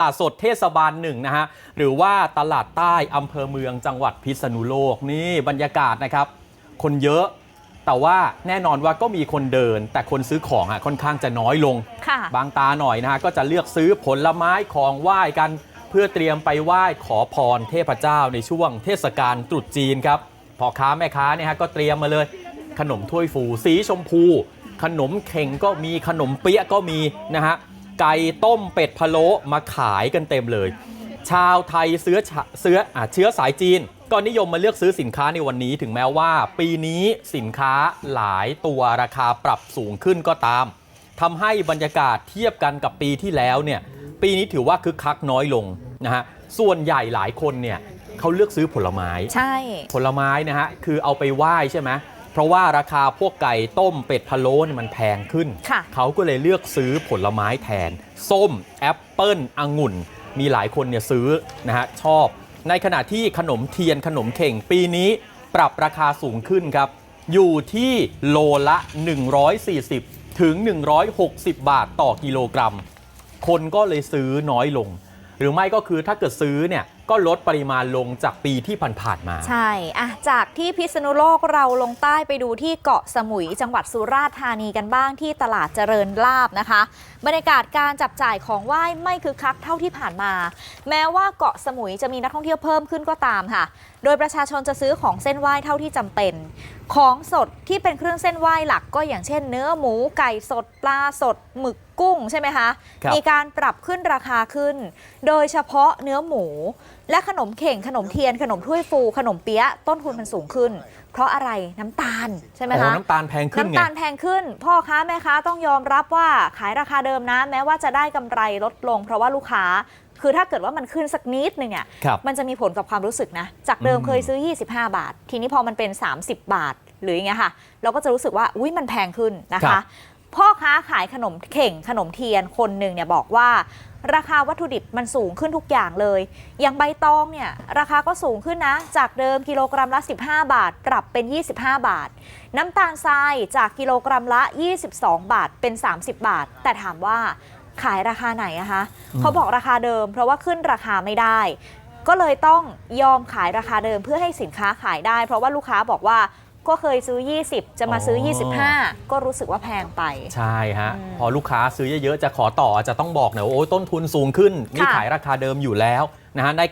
ตลาดสดเทศบาลหนึ่งนะฮะ หรือว่าตลาดใต้อำเภอเมืองจังหวัดพิษณุโลกนี่บรรยากาศนะครับ คนเยอะแต่ว่าแน่นอนว่าก็มีคนเดิน แต่คนซื้อของอะค่อนข้างจะน้อยลงค่ะบางตาหน่อยนะฮะ ก็จะเลือกซื้อผลไม้ของไหว้กัน เพื่อเตรียมไปไหว้ขอพรเทพเจ้าในช่วงเทศกาลตรุษจีนครับพ่อค้าแม่ค้าเนี่ยฮะก็เตรียมมาเลย ขนมถ้วยฟูสีชมพู ขนมเข่งก็มีขนมเปี๊ยะก็มีนะฮะ ไก่ต้มเป็ดพะโล้มาขายกันเต็มเลย ชาวไทยเสื้อชะเสื้ออะเชื้อสายจีน ก็นิยมมาเลือกซื้อสินค้าในวันนี้ ถึงแม้ว่า ปีนี้สินค้าหลายตัวราคาปรับสูงขึ้นก็ตามทำให้บรรยากาศเทียบกันกับปีที่แล้วเนี่ยปีนี้ถือว่าคึกคักน้อยลงนะฮะส่วนใหญ่หลายคนเนี่ยเขาเลือกซื้อผลไม้ ใช่ ผลไม้นะฮะคือเอาไปไหว้ใช่ไหม เพราะว่าราคาพวกไก่ต้มเป็ดพะโล้เนี่ยมันแพงขึ้นค่ะเขาก็เลยเลือกซื้อผลไม้แทน ส้ม แอปเปิ้ลองุ่น มีหลายคนเนี่ยซื้อนะฮะชอบ ในขณะที่ขนมเทียนขนมเข่งปีนี้ปรับราคาสูงขึ้นครับ อยู่ที่โลละ 140 ถึง 160 บาทต่อกิโลกรัม คนก็เลยซื้อน้อยลง หรือไม่ก็คือถ้าเกิดซื้อเนี่ยก็ลดปริมาณลงจากปีที่ผ่านๆมา ใช่อะจากที่พิษณุโลกเราลงใต้ไปดูที่เกาะสมุยจังหวัดสุราษฎร์ธานีกันบ้างที่ตลาดเจริญลาบนะคะ บรรยากาศการจับจ่ายของไหว้ไม่คึกคักเท่าที่ผ่านมา แม้ว่าเกาะสมุยจะมีนักท่องเที่ยวเพิ่มขึ้นก็ตามค่ะ โดยประชาชนจะซื้อของเส้นไหว้เท่าที่จำเป็น ของสดที่เป็นเครื่องเส้นไหว้หลักก็อย่างเช่น เนื้อหมูไก่สดปลาสดหมึก กุ้งใช่ไหมคะครับ มีการปรับขึ้นราคาขึ้น โดยเฉพาะเนื้อหมู และขนมเข่งขนมเทียน ขนมถ้วยฟู ขนมเปี๊ยะต้นทุนมันสูงขึ้น เพราะอะไรน้ำตาลใช่ไหมโอ้คะ น้ำตาลแพงขึ้นน้ำไงตาลแพงขึ้น พ่อค้าแม่ค้าต้องยอมรับว่าขายราคาเดิมนะ แม้ว่าจะได้กำไรลดลง เพราะว่าลูกค้า คือถ้าเกิดว่ามันขึ้นสักนิดนึงเนี่ยครับมันจะมีผลกับความรู้สึกนะ จากเดิมอืม เคยซื้อ 25 บาท ทีนี้พอมันเป็น 30 บาท หรืออย่างเงี้ยค่ะ เราก็จะรู้สึกว่าอุ้ยมันแพงขึ้นนะครัคะ บ พ่อค้าขายขนมเข่งขนมเทียนคนหนึ่งเนี่ยบอกว่า ราคาวัตถุดิบมันสูงขึ้นทุกอย่างเลย อย่างใบตองเนี่ยราคาก็สูงขึ้นนะ จากเดิมกิโลกรัมละ 15 บาท ปรับเป็น 25 บาท น้ำตาลทรายจากกิโลกรัมละ 22 บาทเป็น 30 บาท แต่ถามว่าขายราคาไหนอะคะอืมเขาบอกราคาเดิม เพราะว่าขึ้นราคาไม่ได้ ก็เลยต้องยอมขายราคาเดิมเพื่อให้สินค้าขายได้ เพราะว่าลูกค้าบอกว่า ก็เคยซื้อ 20 จะมาซื้อ 25 ก็รู้สึกว่าแพงไป ใช่ฮะอืมพอลูกค้าซื้อเยอะๆ จะขอต่อจะต้องบอกหน่อยว่าโอ้ยต้นทุนสูงขึ้น นี่ค่ะขายราคาเดิมอยู่แล้วนะฮะใน